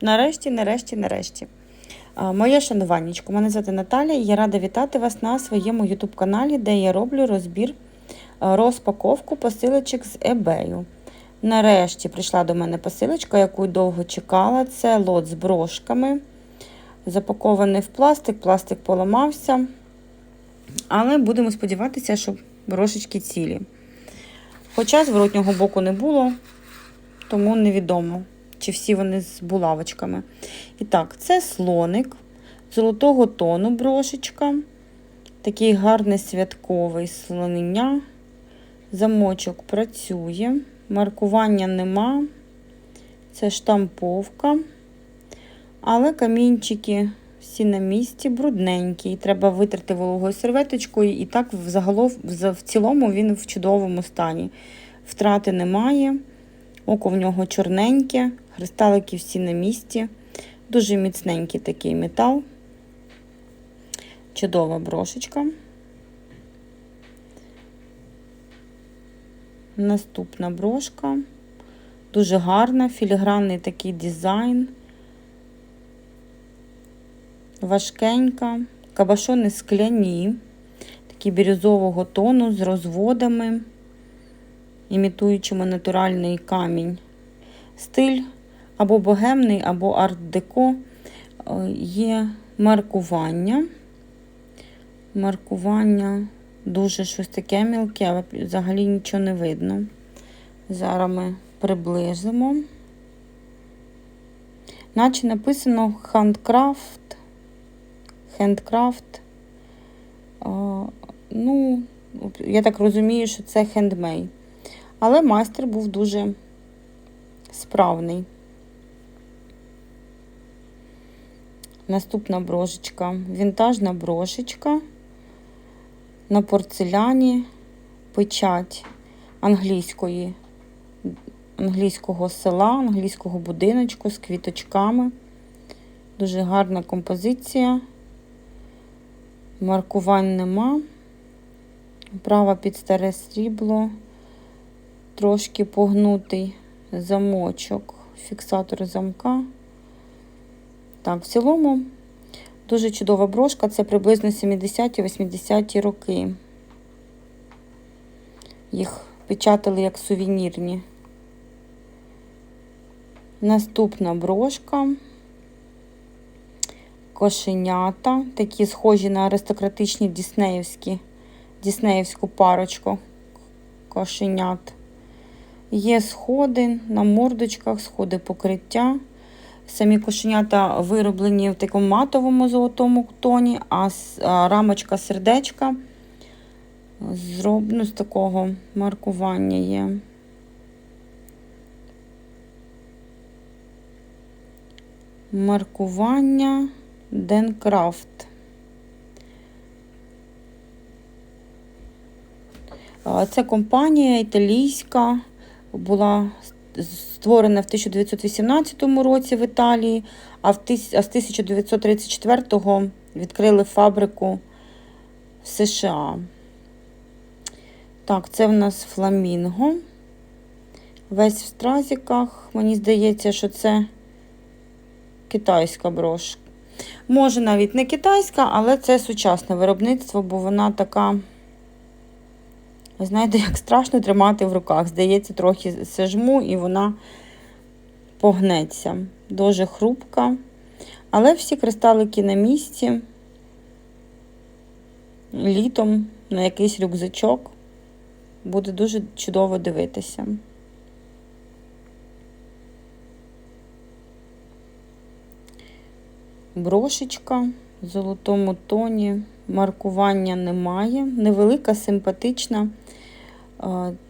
Нарешті, нарешті, нарешті. Моє шануваннячко, мене звати Наталя і я рада вітати вас на своєму YouTube каналі, де я роблю розбір, розпаковку посилочок з eBay. Нарешті прийшла до мене посилочка, яку довго чекала. Це лот з брошками. Запакований в пластик, пластик поламався. Але будемо сподіватися, що брошечки цілі. Хоча зворотнього боку не було, тому невідомо, чи всі вони з булавочками. І так, це слоник золотого тону брошечка. Такий гарний святковий слонення. Замочок працює, маркування нема. Це штамповка. Але камінчики всі на місці, брудненькі. Треба витерти вологою серветочкою. І так взагалом, в цілому він в чудовому стані. Втрати немає. Око в нього чорненьке, христалики всі на місці. Дуже міцненький такий метал. Чудова брошечка. Наступна брошка. Дуже гарна, філігранний такий дизайн. Важкенька, кабашони скляні, такі бірюзового тону з розводами, імітуючими натуральний камінь. Стиль або богемний, або арт-деко. Є маркування. Маркування дуже щось таке мілке, але взагалі нічого не видно. Зараз ми приблизимо. Наче написано handcraft. Handcraft. Ну, я так розумію, що це хендмей. Але майстер був дуже справний. Наступна брошечка. Вінтажна брошечка на порцеляні, печать англійської, англійського села, англійського будиночку з квіточками. Дуже гарна композиція. Маркувань нема. Права під старе срібло, трошки погнутий замочок, фіксатор замка. Так, в цілому дуже чудова брошка, це приблизно 70-80 роки. Їх печатали як сувенірні. Наступна брошка. Кошенята, такі схожі на аристократичні діснеївські, діснеївську парочку кошенят. Є сходи на мордочках, сходи покриття. Самі кошенята вироблені в такому матовому золотому тоні, а рамочка сердечка зроблено з такого маркування є. Маркування Денкрафт. Це компанія італійська, була створена в 1918 році в Італії, а з 1934-го відкрили фабрику в США. Так, це в нас фламінго. Весь в стразіках. Мені здається, що це китайська брошка. Може, навіть не китайська, але це сучасне виробництво, бо вона така, ви знаєте, як страшно тримати в руках. Здається, трохи сижму і вона погнеться. Дуже хрупка. Але всі кристалики на місці. Літом на якийсь рюкзачок. Буде дуже чудово дивитися. Брошечка в золотому тоні, маркування немає. Невелика, симпатична.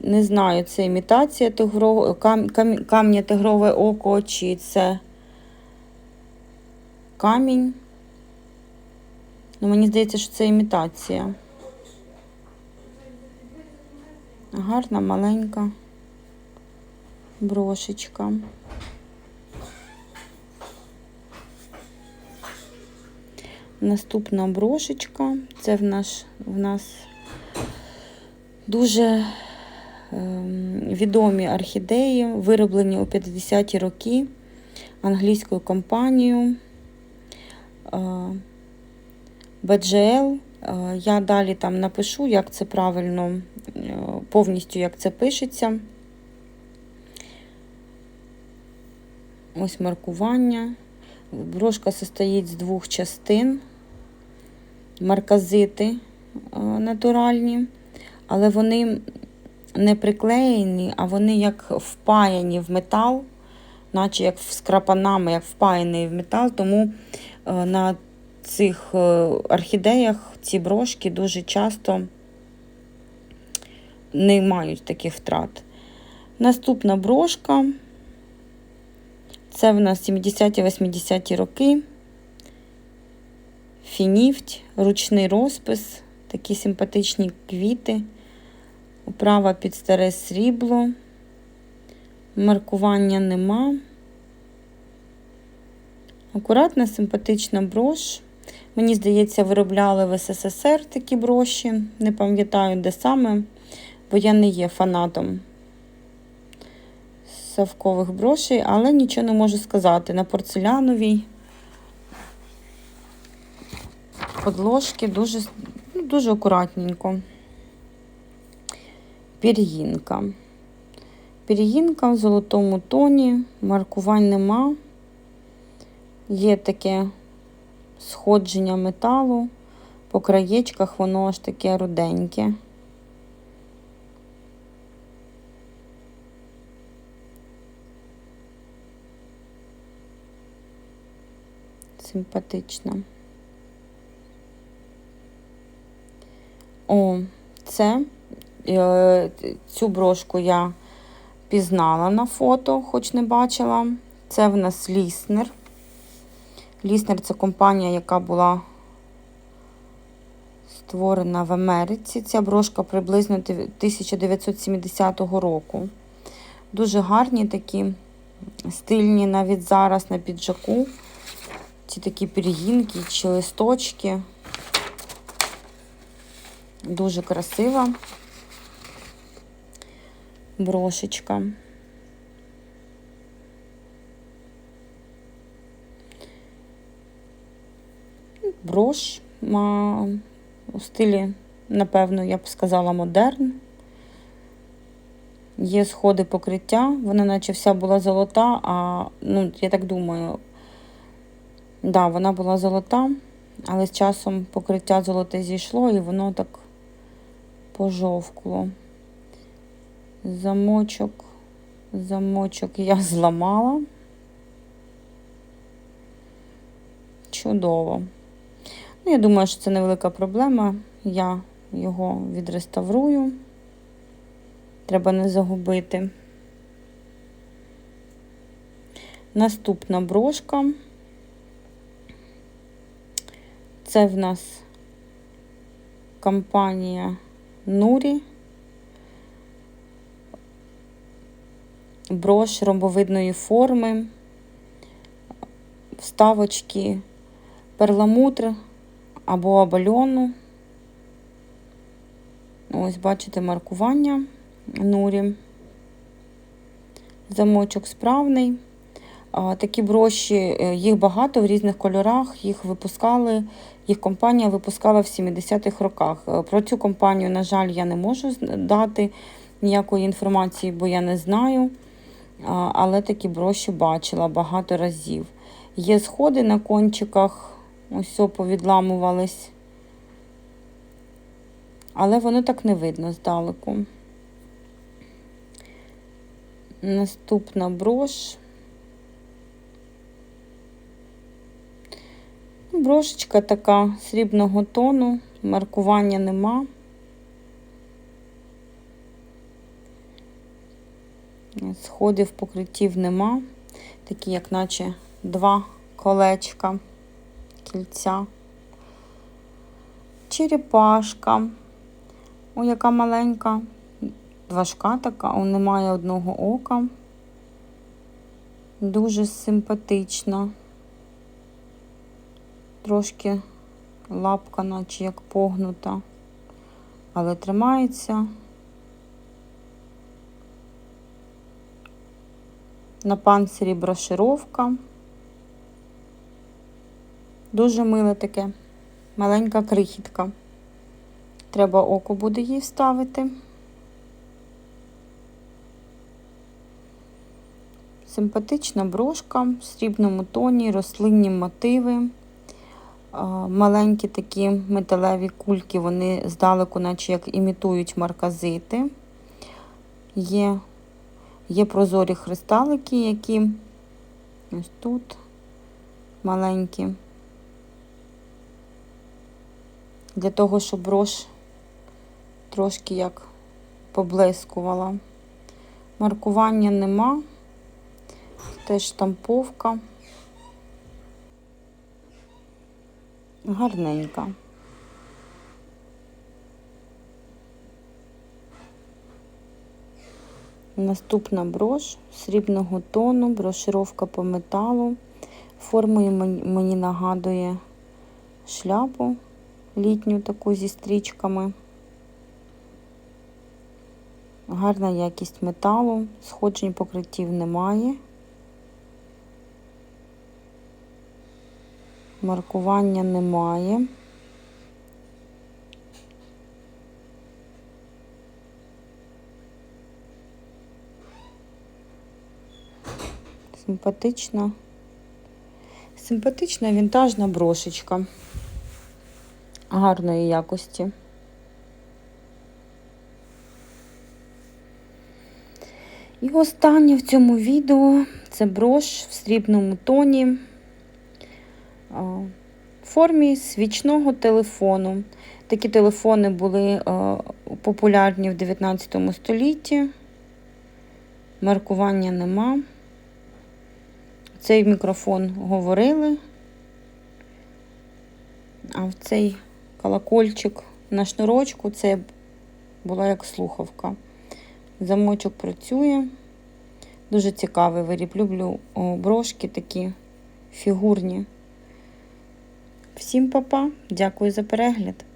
Не знаю, це імітація тигро... кам... Кам... камня тигрове око, чи це камінь. Ну, Мені здається, що це імітація. Гарна, маленька брошечка. Наступна брошечка. Це в, наш, в нас дуже ем, відомі орхідеї, вироблені у 50-ті роки. англійською компанією е, BGL. Е, Я далі там напишу, як це правильно, е, повністю як це пишеться. Ось маркування. Брошка состоїть з двох частин. Марказити е, натуральні, але вони не приклеєні, а вони як впаяні в метал, наче як з крапанами, як впаяні в метал. Тому е, на цих е, орхідеях ці брошки дуже часто не мають таких втрат. Наступна брошка. Це в нас 70-80-ті роки. Фініфть, ручний розпис, такі симпатичні квіти, управа під старе срібло, маркування нема. Акуратна, симпатична брош. Мені здається, виробляли в СССР такі броші. Не пам'ятаю, де саме, бо я не є фанатом савкових брошей, але нічого не можу сказати. На порцеляновій подложки дуже, ну, дуже акуратненько. Пір'їнка. Пір'їнка в золотому тоні, маркувань нема. Є таке сходження металу. По краєчках воно аж таке руденьке. Симпатично. О, це е, цю брошку я пізнала на фото, хоч не бачила. Це в нас Ліснер. Ліснер це компанія, яка була створена в Америці. Ця брошка приблизно 1970 року. Дуже гарні такі, стильні навіть зараз на піджаку. Ці такі пір'їнки чи листочки. Дуже красива брошечка. Брош у стилі, напевно, я б сказала, модерн. Є сходи покриття, вона наче вся була золота, а, ну, я так думаю, да, вона була золота, але з часом покриття золоте зійшло і воно так пожовкло. Замочок, замочок я зламала. Чудово. Ну, я думаю, що це невелика проблема. Я його відреставрую. Треба не загубити. Наступна брошка. Це в нас компанія Нурі. Брош ромбовидної форми, вставочки, перламутр або абальону. Ось, бачите, маркування нурі. Замочок справний. Такі броші, е, їх багато в різних кольорах, їх випускали, їх компанія випускала в 70-х роках. Е, Про цю компанію, на жаль, я не можу дати ніякої інформації, бо я не знаю. Але такі броші бачила багато разів. Є сходи на кончиках, ось повідламувались. Але воно так не видно здалеку. Наступна брош. Брошечка така срібного тону, маркування нема. Сходів покриттів нема. Такі, як наче два колечка, кільця. Черепашка. О, яка маленька, важка така, о, немає одного ока. Дуже симпатична. Трошки лапка, наче як погнута, але тримається. На панцирі брошировка. Дуже миле таке, маленька крихітка. Треба око буде їй вставити. Симпатична брошка в срібному тоні, рослинні мотиви. Маленькі такі металеві кульки, вони здалеку, наче як імітують марказити. Є, є прозорі христалики, які ось тут маленькі. Для того, щоб брош трошки як поблискувала. Маркування нема, теж штамповка. Гарненька. Наступна брош срібного тону, брошировка по металу. Формою мені нагадує шляпу літню таку зі стрічками. Гарна якість металу, сходжень покриттів немає. Маркування немає. Симпатична. Симпатична вінтажна брошечка гарної якості. І останнє в цьому відео це брош в срібному тоні формі свічного телефону. Такі телефони були популярні в 19 столітті. Маркування нема. Цей мікрофон говорили, а в цей колокольчик на шнурочку це була як слухавка. Замочок працює. Дуже цікавий виріб. Люблю брошки такі фігурні. Всім па-па. Дякую за перегляд.